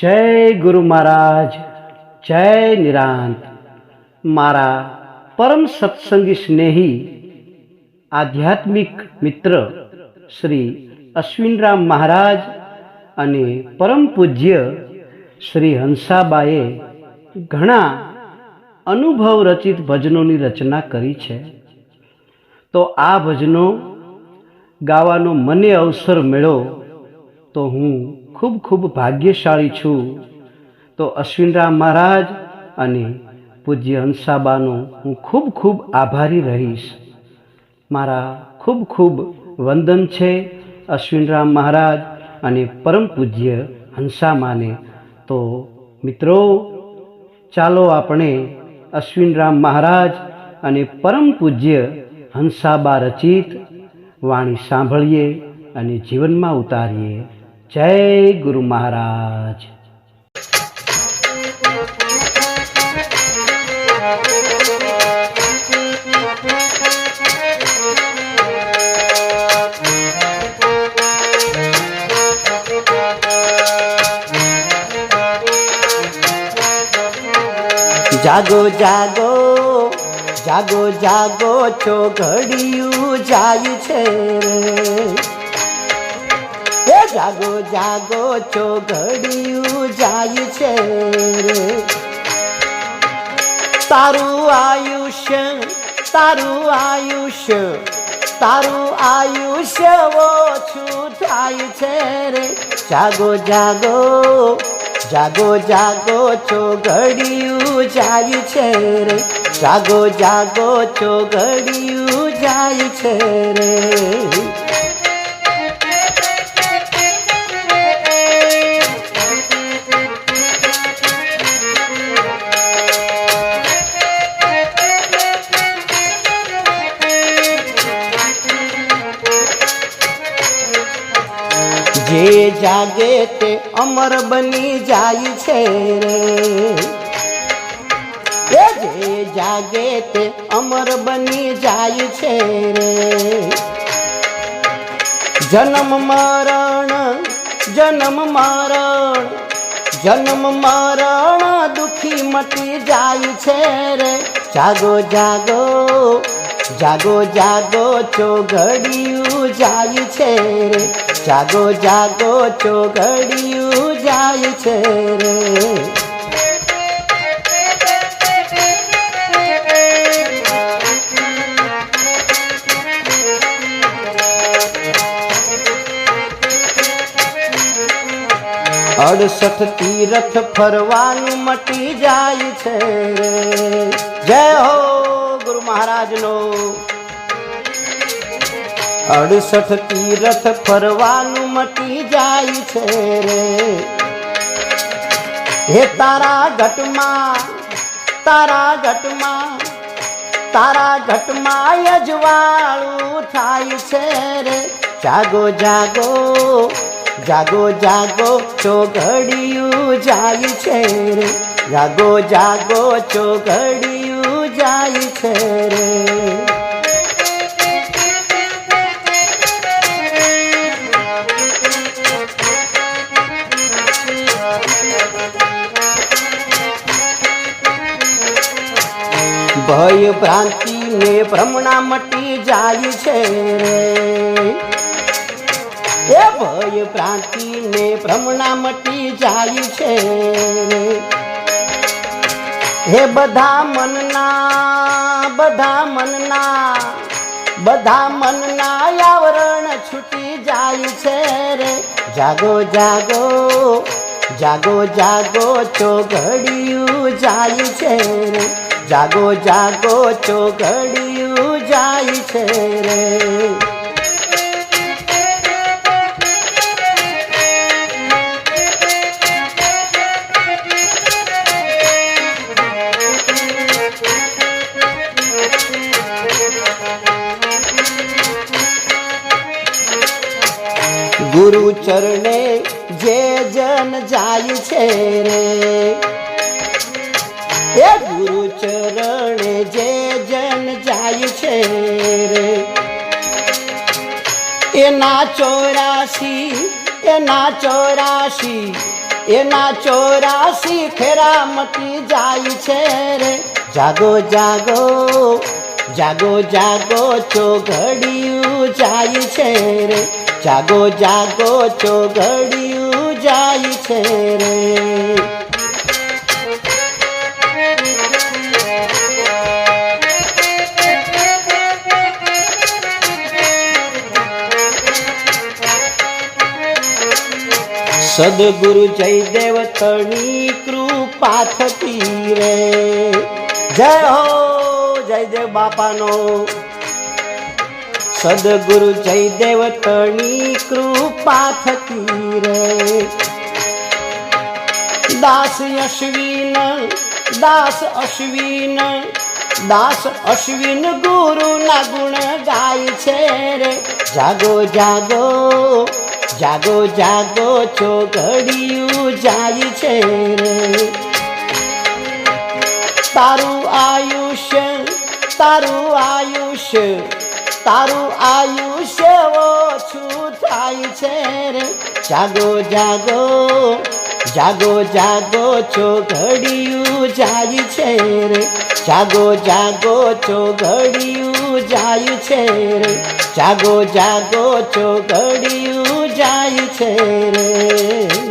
જય ગુરુ મહારાજ, જય નિરાંત. મારા પરમ સત્સંગી સ્નેહી, આધ્યાત્મિક મિત્ર શ્રી અશ્વિનરામ મહારાજ અને પરમ પૂજ્ય શ્રી હંસાબાએ ઘણા અનુભવ રચિત ભજનોની રચના કરી છે. તો આ ભજનો ગાવાનો મને અવસર મળ્યો તો હું ખૂબ ખૂબ ભાગ્યશાળી છું. તો અશ્વિનરામ મહારાજ અને પૂજ્ય હંસાબાનો હું ખૂબ ખૂબ આભારી રહીશ. મારા ખૂબ ખૂબ વંદન છે અશ્વિનરામ મહારાજ અને પરમ પૂજ્ય હંસામાને. તો મિત્રો, ચાલો આપણે અશ્વિનરામ મહારાજ અને પરમ પૂજ્ય હંસાબા રચિત વાણી સાંભળીએ અને જીવનમાં ઉતારીએ. જય ગુરુ મહારાજ. જાગો જાગો જાગો જાગો છો ઘડિયું જાય છે રે. જાગો જાગો છો, ઘડિયું જાય છે તારું આયુષ્ય તારું આયુષ્ય તારું આયુષ્ય ઓછું થાય છે રે. જાગો જાગો જાગો જાગો છો, ઘડિયું જાય છે રે. જાગો જાગો છો, ઘડિયું જાય છે રે. જે જાગે તે અમર બની જાય છે રે. જે જાગે તે અમર બની જાય છે રે. જન્મ મરણ જન્મ મરણ જન્મ મરણ દુખી મટી જાય છે રે. જાગો જાગો જાગો જાગો છો, ઘડિયું જાય છે રે. જાગો જાગો છો, ઘડિયું જાય છે રે. અડસઠ તીરથ ફરવાનું મટી જાય છે રે. જય હો મહારાજનો. અડસઠ તીરથ ફરવાનું મટી જાય છે રે. હે તારા ઘટમાં તારા ઘટમાં તારા ઘટમાં અજવાળું થાય છે રે. જાગો જાગો જાગો જાગો, ચોઘડિયું જાય છે રે. જાગો જાગો ચો ઘડિયું જાય છે રે. ભય ભ્રાંતિ ને ભ્રમણા મટી જાય છે રે. એ ભય ભ્રાંતિ ને ભ્રમણા મટી જાય છે રે. હે બધા મનના બધા મનના બધા મનના આવરણ છૂટી જાય છે રે. જાગો જાગો જાગો જાગો, ચોઘડિયું જાય છે રે. જાગો જાગો, ચોઘડિયું જાય છે રે. ચરણે જે જન જાય છે રે. એ ગુરુ ચરણે જે જન જાય છે રે. એના ચોરાશી એના ચોરાશી એના ચોરાસી ફેરા મટી જાય છે રે. જાગો જાગો જાગો જાગો, ચોઘડિયું જાય છે રે. જાગો જાગો, ચોઘડિયું જાય છે રે. સદગુરુ જયદેવ તણી કૃપા થતી રે. જય હો જયદેવ બાપાનો. સદગુરુ જયદેવ તણી કૃપા થતી રે દાસ અશ્વિન દાસ અશ્વિન દાસ અશ્વિન ગુરુ ના ગુણ ગાય છે રે. જાગો જાગો જાગો જાગો છો ઘડિયું જાય છે રે. તારું આયુષ્ય તારું આયુષ્ય તારું આયુષ્ય ઓછું થાય છે રે. જાગો જાગો જાગો જાગો, છો ઘડિયું જાય છે રે. જાગો જાગો, છો ઘડિયું જાય છે રે. જાગો જાગો, છો ઘડિયું જાય છે રે.